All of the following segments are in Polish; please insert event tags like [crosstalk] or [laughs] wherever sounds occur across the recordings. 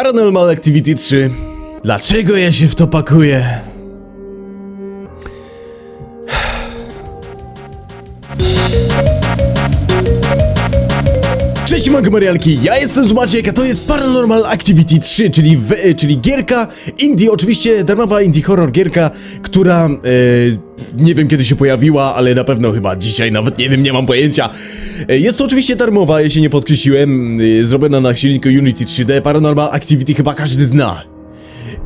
Paranormal Activity 3. Dlaczego ja się w to pakuję? Cześć Magmarialki, ja jestem Maciek, a to jest Paranormal Activity 3, czyli, w, e, czyli gierka indie, oczywiście darmowa indie horror gierka, która e, nie wiem kiedy się pojawiła, ale na pewno chyba dzisiaj, nawet nie wiem, nie mam pojęcia. E, jest to oczywiście darmowa, się nie podkreśliłem, e, zrobiona na silniku Unity 3D, Paranormal Activity chyba każdy zna.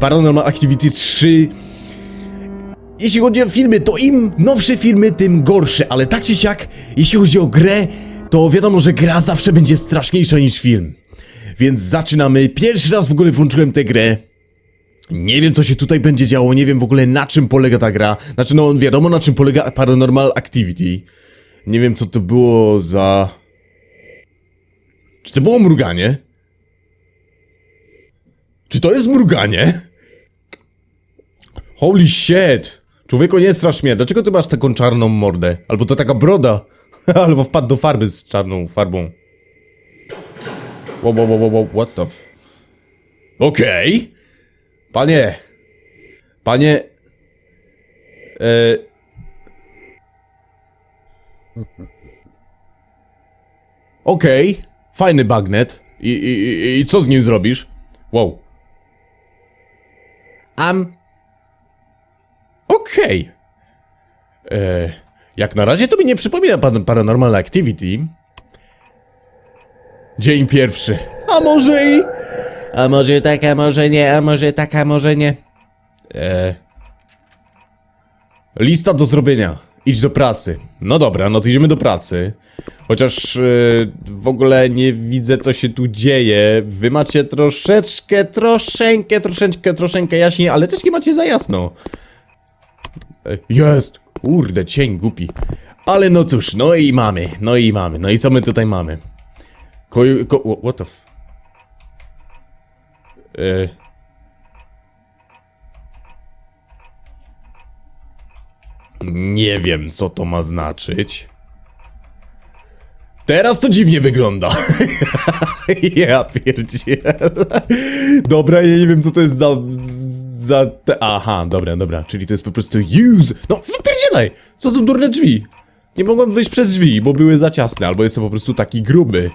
Paranormal Activity 3 jeśli chodzi o filmy, to im nowsze filmy, tym gorsze, ale tak czy siak, jeśli chodzi o grę, to wiadomo, że gra zawsze będzie straszniejsza niż film. Więc zaczynamy. Pierwszy raz w ogóle włączyłem tę grę. Nie wiem, co się tutaj będzie działo, nie wiem w ogóle na czym polega ta gra. Znaczy, no wiadomo na czym polega Paranormal Activity. Nie wiem, co to było za... Czy to było mruganie? Czy to jest mruganie? Holy shit! Człowieku, nie strasz mnie. Dlaczego ty masz taką czarną mordę? Albo to taka broda. [laughs] Albo wpadł do farby z czarną farbą. Wow, wow, wow, wow, what the f... Okej. Panie. Panie... E... [laughs] Okej. Fajny bagnet. I, i, i, co z nim zrobisz? Wow. Am... Okej. E, Jak na razie to mi nie przypomina pan Paranormal Activity. Dzień pierwszy. A może i... A może tak, a może nie, a może tak, a może nie. E, Lista do zrobienia. Idź do pracy. No dobra, no to idziemy do pracy. Chociaż e, w ogóle nie widzę, co się tu dzieje. Wy macie troszeczkę, troszeczkę, troszeczkę, troszeczkę jaśniej, ale też nie macie za jasno. E, Jest! Kurde, cień głupi. Ale no cóż, no i mamy, no i mamy, no i co my tutaj mamy? Ko... ko wha- what the f... E... Nie wiem, co to ma znaczyć. Teraz to dziwnie wygląda. [laughs] ja pierdzielę. Dobra, ja nie wiem co to jest za... za te... Aha, dobra, dobra, czyli to jest po prostu use. No, wypierdzielaj! Co to durne drzwi? Nie mogłem wyjść przez drzwi, bo były za ciasne, albo jestem po prostu taki gruby.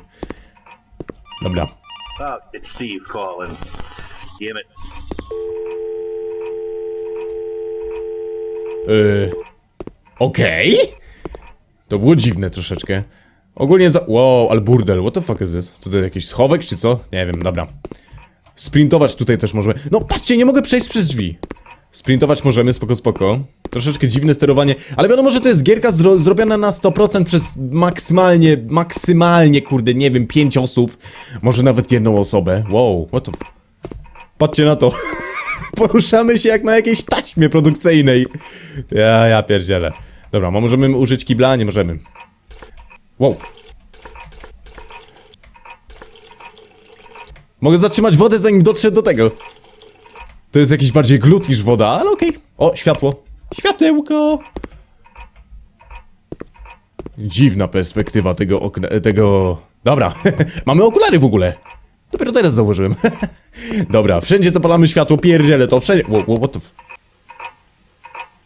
Dobra. Oh, it's Steve calling. Damn it. Yy... Okej? To było dziwne troszeczkę. Ogólnie za... Wow, ale burdel, what the fuck is this? Co to jakiś schowek czy co? Nie wiem, dobra. Sprintować tutaj też możemy. No patrzcie, nie mogę przejść przez drzwi. Sprintować możemy, spoko, spoko. Troszeczkę dziwne sterowanie, ale wiadomo, że to jest gierka zro zrobiona na 100% przez maksymalnie, maksymalnie, kurde, nie wiem, 5 osób. Może nawet jedną osobę. Wow, what the... Patrzcie na to. [laughs] Poruszamy się jak na jakiejś taśmie produkcyjnej. Ja, ja pierdzielę. Dobra, możemy użyć kibla? Nie możemy. Wow. Mogę zatrzymać wodę zanim dotrze do tego. To jest jakiś bardziej glut niż woda, ale okej. O, światło. Światełko. Dziwna perspektywa tego okna, tego... Dobra, [laughs] mamy okulary w ogóle. Dopiero teraz zauważyłem. [laughs] Dobra, wszędzie zapalamy światło, pierdziele to wszędzie... Wow, what the f...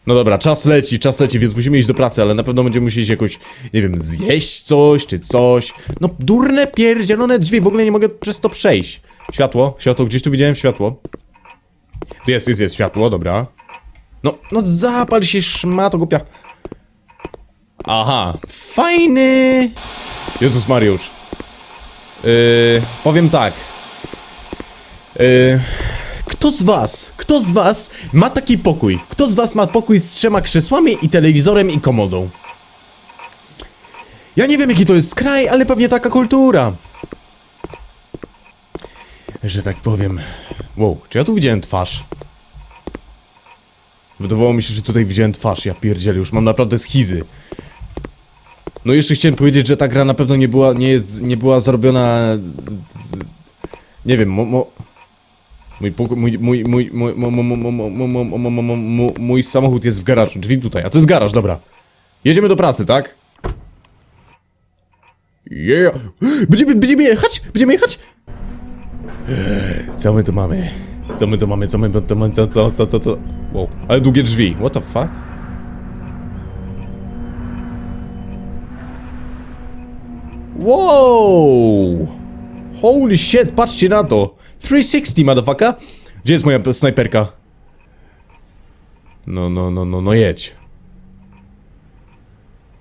No dobra, czas leci, czas leci, więc musimy iść do pracy, ale na pewno będziemy musieli jakoś, nie wiem, zjeść coś, czy coś. No durne, pierdzielone drzwi, w ogóle nie mogę przez to przejść. Światło, światło, gdzieś tu widziałem światło. Tu jest, jest, jest światło, dobra. No, no zapal się szmato głupia. Aha, fajny. Jezus Mariusz. Yy, powiem tak. Yy, kto z was, kto z was ma taki pokój? Kto z was ma pokój z trzema krzesłami i telewizorem i komodą? Ja nie wiem jaki to jest kraj, ale pewnie taka kultura. Że tak powiem. Wow, czy ja tu widziałem twarz? Wydawało mi się, że tutaj widziałem twarz, ja pierdzielę, już mam naprawdę schizy. No jeszcze chciałem powiedzieć, że ta gra na pewno nie była, nie jest, nie była zrobiona... Nie wiem, mo... mo... Mój, mój, mój, mój, mój, mój samochód jest w garażu, drzwi tutaj, a to jest garaż, dobra. Jedziemy do pracy, tak? Yeah. Będziemy, będziemy jechać? Będziemy jechać? Co my tu mamy? Co my tu mamy? Co my tu mamy? Co, co, co, co, co? Wow, ale długie drzwi. What the fuck? Wow! Holy shit, patrzcie na to! 360, motherfucker! Gdzie jest moja snajperka? No, no, no, no, no jedź.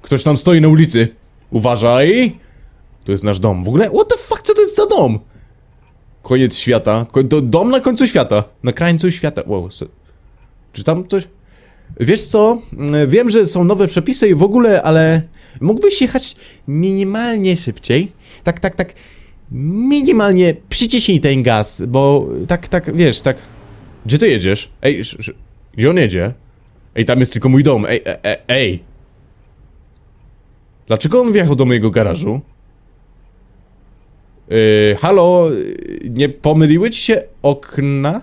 Ktoś tam stoi na ulicy. Uważaj! To jest nasz dom. W ogóle, what the fuck, co to jest za dom? Koniec świata. Ko do, dom na końcu świata. Na krańcu świata. Wow, so, czy tam coś... Wiesz co? Mm, Wiem, że są nowe przepisy i w ogóle, ale mógłbyś jechać minimalnie szybciej. Tak, tak, tak. Minimalnie przyciśnij ten gaz, bo tak, tak, wiesz, tak. Gdzie ty jedziesz? Ej, sz, sz, gdzie on jedzie? Ej, tam jest tylko mój dom. Ej, e, e, ej. Dlaczego on wjechał do mojego garażu? Yy, halo, nie pomyliły ci się okna?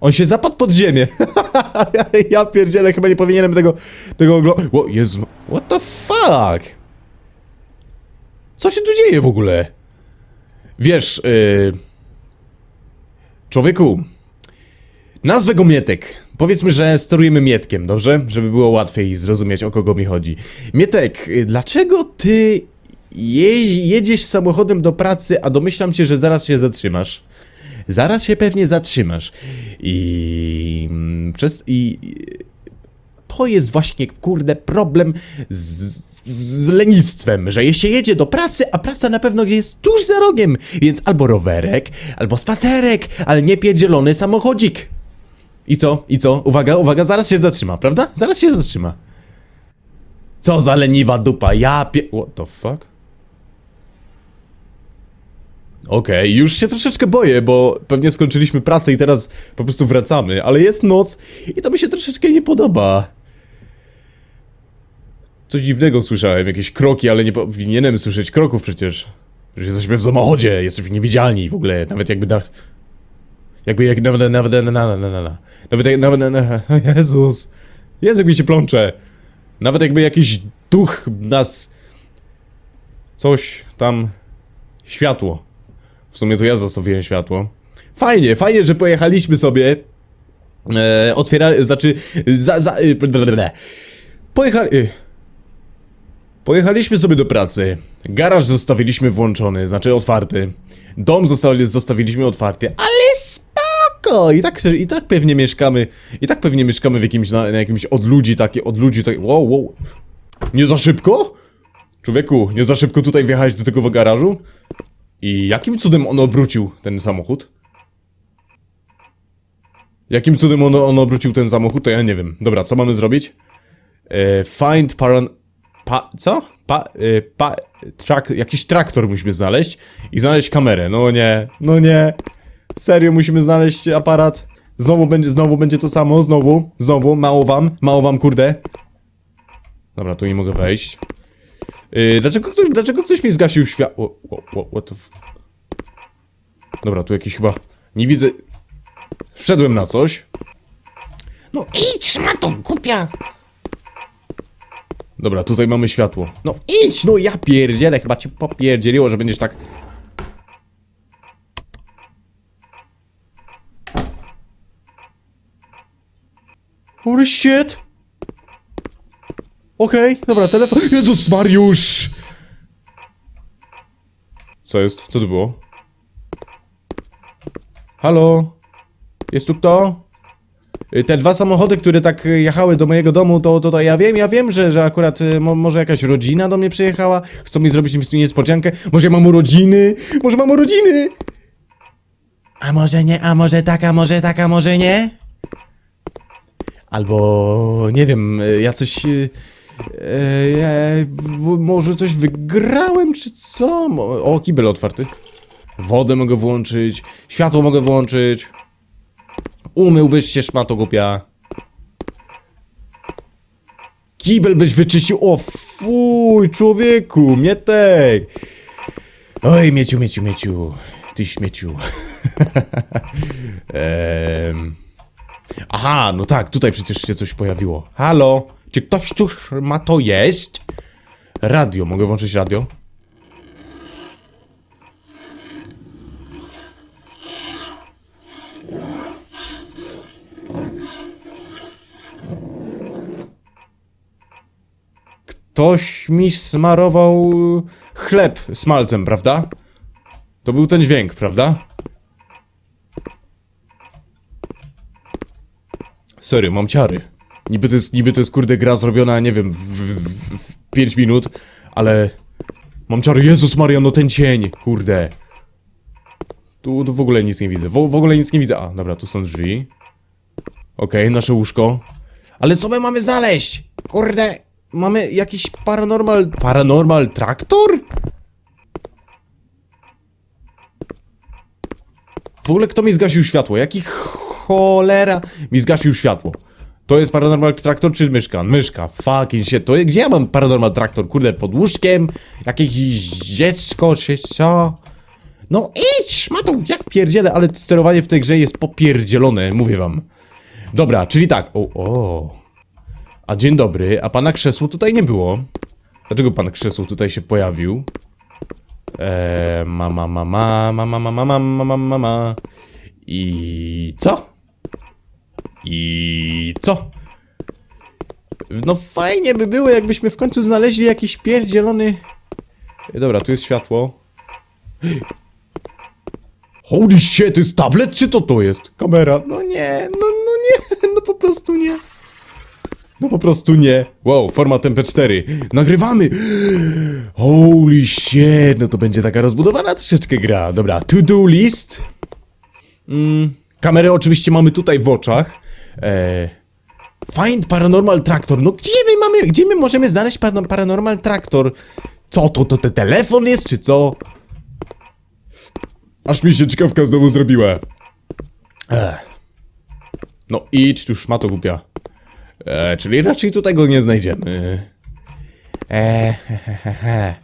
On się zapadł pod ziemię. [laughs] ja pierdzielę, chyba nie powinienem tego, tego oglądać. Jezu, what the fuck? Co się tu dzieje w ogóle? Wiesz, yy... Człowieku, nazwę go Mietek. Powiedzmy, że sterujemy Mietkiem, dobrze? Żeby było łatwiej zrozumieć, o kogo mi chodzi. Mietek, y, dlaczego ty je jedziesz samochodem do pracy, a domyślam się, że zaraz się zatrzymasz? Zaraz się pewnie zatrzymasz. I... mm, Przez... I... To jest właśnie, kurde, problem z, z lenistwem, że się jedzie do pracy, a praca na pewno jest tuż za rogiem, więc albo rowerek, albo spacerek, ale nie pierdzielony samochodzik. I co? I co? Uwaga, uwaga, zaraz się zatrzyma, prawda? Zaraz się zatrzyma. Co za leniwa dupa, ja pie... What the fuck? Okej, już się troszeczkę boję, bo pewnie skończyliśmy pracę i teraz po prostu wracamy, ale jest noc i to mi się troszeczkę nie podoba. Coś dziwnego słyszałem, jakieś kroki, ale nie powinienem słyszeć kroków przecież. Że jesteśmy w samochodzie, jesteśmy niewidzialni w ogóle, nawet jakby da... Jakby jak nawet, nawet, na, na, na, na, na. Nawet nawet, na, na, [laughs] Jezus. Język mi się plącze. Nawet jakby jakiś duch nas... Coś tam... Światło. W sumie to ja zastawiłem światło. Fajnie, fajnie, że pojechaliśmy sobie. E, otwiera... Znaczy... Za, za, blablabla. Pojechali... y. Pojechaliśmy sobie do pracy. Garaż zostawiliśmy włączony, znaczy otwarty. Dom zostawi, zostawiliśmy otwarty, ale spoko! I tak, I tak pewnie mieszkamy. I tak pewnie mieszkamy w jakimś, na, na jakimś od ludzi, takie od ludzi, tak. Wow, wow. Nie za szybko? Człowieku, nie za szybko tutaj wjechałeś do tego garażu? I jakim cudem on obrócił ten samochód? Jakim cudem on, on obrócił ten samochód, to ja nie wiem. Dobra, co mamy zrobić? E, find paran... Pa... co? Pa... E, pa... Trak... Jakiś traktor musimy znaleźć i znaleźć kamerę. No nie, no nie. Serio, musimy znaleźć aparat. Znowu będzie, znowu będzie to samo, znowu, znowu, mało wam, mało wam, kurde. Dobra, tu nie mogę wejść. Yy, dlaczego, ktoś, dlaczego ktoś mi zgasił światło? What the f... Dobra, tu jakiś chyba... Nie widzę... Wszedłem na coś. No idź, szmato, głupia! Dobra, tutaj mamy światło. No idź, no ja pierdzielę, chyba cię popierdzieliło, że będziesz tak... Holy shit! Okej, dobra, telefon... Jezus Mariusz! Co jest? Co to było? Halo? Jest tu kto? Y, Te dwa samochody, które tak y, jechały do mojego domu, to, to, to ja wiem, ja wiem, że, że akurat y, mo, może jakaś rodzina do mnie przyjechała, chcą mi zrobić niespodziankę, może ja mam urodziny, może mam urodziny! A może nie, a może tak, a może tak, a może nie? Albo, nie wiem, ja coś... y, e, m- może coś wygrałem, czy co? O, kibel otwarty. Wodę mogę włączyć, światło mogę włączyć. Umyłbyś się, szmato głupia. Kibel byś wyczyścił. O fuj, człowieku, mietek. Oj, mieciu, mieciu, mieciu. Ty śmieciu. [laughs] Em. Aha, no tak, tutaj przecież się coś pojawiło. Halo, czy ktoś tu ma to jest? Radio, mogę włączyć radio? Ktoś mi smarował chleb smalcem, prawda? To był ten dźwięk, prawda? Sorry, mam ciary. Niby to jest, niby to jest kurde gra zrobiona, nie wiem, w, w, w 5 minut, ale... Mam ciary, Jezus Maria, no ten cień, kurde. Tu, tu w ogóle nic nie widzę, w, w ogóle nic nie widzę. A, dobra, tu są drzwi. Okej, nasze łóżko. Ale co my mamy znaleźć? Kurde, mamy jakiś paranormal... Paranormal traktor? W ogóle kto mi zgasił światło? Jaki cholera mi zgasił światło? To jest Paranormal Traktor czy myszka? Myszka, fucking shit. To gdzie ja mam Paranormal Traktor? Kurde, pod łóżkiem? Jakieś dziecko czy co? No idź, ma to jak pierdziele, ale sterowanie w tej grze jest popierdzielone, mówię wam. Dobra, czyli tak. O, o. A dzień dobry, a pana krzesło tutaj nie było. Dlaczego pan krzesło tutaj się pojawił? Eee, mama, mama, mama, mama, mama, mama, mama. I co? I co? No fajnie by było, jakbyśmy w końcu znaleźli jakiś pierdzielony... Dobra, tu jest światło. Holy shit, to jest tablet, czy to to jest? Kamera, no nie, no, no nie, [laughs] no po prostu nie. No po prostu nie. Wow, format MP4. Nagrywamy! Holy shit, no to będzie taka rozbudowana troszeczkę gra. Dobra, to do list. Mm, kamerę oczywiście mamy tutaj w oczach. E, find Paranormal Tractor. No gdzie my mamy, gdzie my możemy znaleźć Paranormal Tractor? Co to, to ten telefon jest, czy co? Aż mi się ciekawka znowu zrobiła. Ech. No idź tu szmato głupia. E, czyli raczej tutaj go nie znajdziemy. E, he, he, he.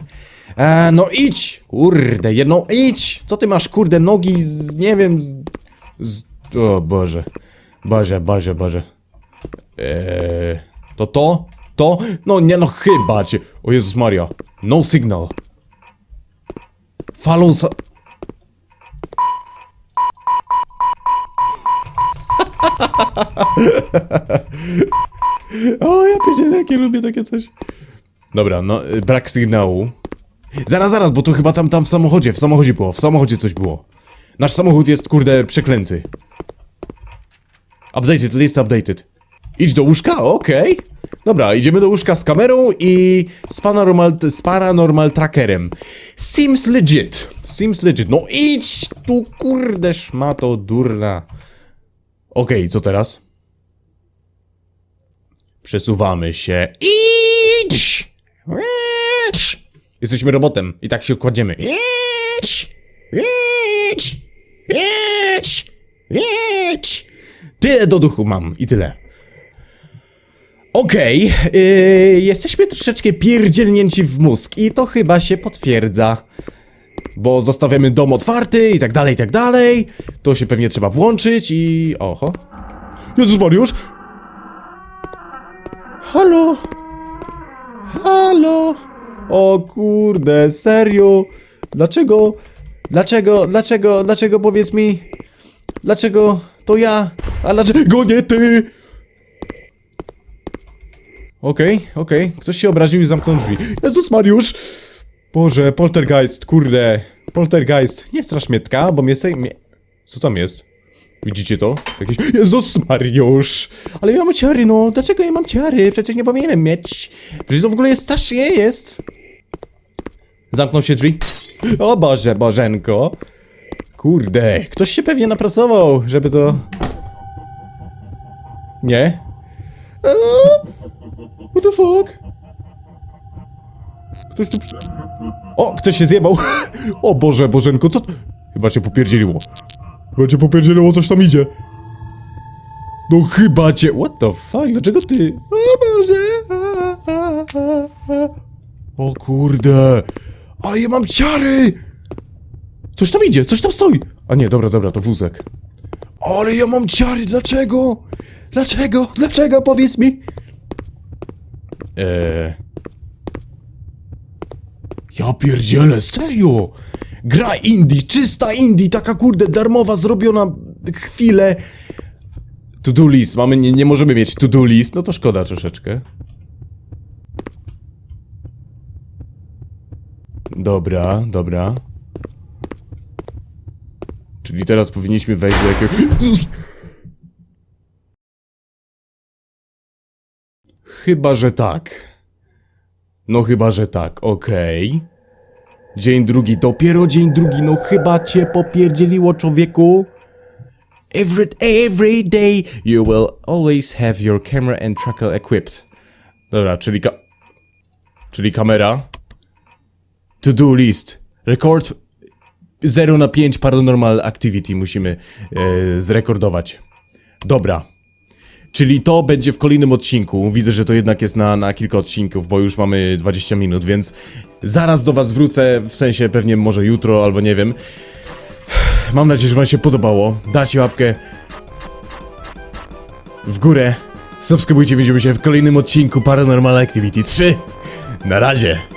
E, no idź! Kurde, no idź! Co ty masz, kurde, nogi z, nie wiem, z... z o Boże. Boże, Boże, Boże. E, to to? To? No nie, no chyba cię. O Jezus Maria. No signal. Sa- [laughs] O, ja pierdzielę, jakie lubię takie coś. Dobra, no, y, brak sygnału. Zaraz, zaraz, bo to chyba tam, tam w samochodzie, w samochodzie było, w samochodzie coś było. Nasz samochód jest, kurde, przeklęty. Updated, list updated. Idź do łóżka? Okej. Dobra, idziemy do łóżka z kamerą i z paranormal, z paranormal trackerem. Seems legit. Seems legit. No idź tu, kurde, szmato durna. Okej, co teraz? Przesuwamy się. Idź! Idź! Jesteśmy robotem i tak się kładziemy. Idź! Idź! Idź! Idź! Tyle do duchu mam i tyle. Okej, yy, jesteśmy troszeczkę pierdzielnięci w mózg i to chyba się potwierdza. Bo zostawiamy dom otwarty i tak dalej, i tak dalej. To się pewnie trzeba włączyć i... Oho. Jezus Mariusz! Halo? Halo? O kurde, serio? Dlaczego? Dlaczego? Dlaczego? Dlaczego powiedz mi? Dlaczego to ja? A dlaczego nie ty? Okej, okej. Ktoś się obraził i zamknął drzwi. Jezus Mariusz! Boże, poltergeist, kurde. Poltergeist. Nie strasz mnie tka, bo mnie se... Mnie... Co tam jest? Widzicie to? Jakieś... Jezus Mariusz! Ale ja mam ciary, no. Dlaczego ja mam ciary? Przecież nie powinienem mieć. Przecież to w ogóle jest strasznie jest. Zamknął się drzwi. O Boże, Bożenko. Kurde, ktoś się pewnie napracował, żeby to... Nie? Eee, What the fuck? Ktoś tu... O, ktoś się zjebał. [laughs] O Boże, Bożenko, co... Chyba cię popierdzieliło. Chyba cię popierdzieliło, coś tam idzie. No chyba cię... What the fuck? Dlaczego ty... O Boże... O kurde... Ale ja mam ciary! Coś tam idzie, coś tam stoi! A nie, dobra, dobra, to wózek. Ale ja mam ciary, dlaczego? Dlaczego? Dlaczego? Powiedz mi! Eee... Ja pierdzielę, serio! Gra indie, czysta indie, taka kurde darmowa, zrobiona chwilę. To-do list, mamy, nie, nie możemy mieć to-do list, no to szkoda troszeczkę. Dobra, dobra. Czyli teraz powinniśmy wejść do jakiegoś... Chyba, że tak. No chyba, że tak, okej. Dzień drugi, dopiero dzień drugi, no chyba cię popierdzieliło, człowieku. Every, every day you will always have your camera and tracker equipped. Dobra, czyli ka... Czyli kamera. To do list. Record 0 na 5 paranormal activity musimy e, zrekordować. Dobra. Czyli to będzie w kolejnym odcinku. Widzę, że to jednak jest na, na kilka odcinków, bo już mamy 20 minut, więc zaraz do was wrócę, w sensie pewnie może jutro albo nie wiem. Mam nadzieję, że wam się podobało. Dajcie łapkę w górę. Subskrybujcie, widzimy się w kolejnym odcinku Paranormal Activity 3. Na razie.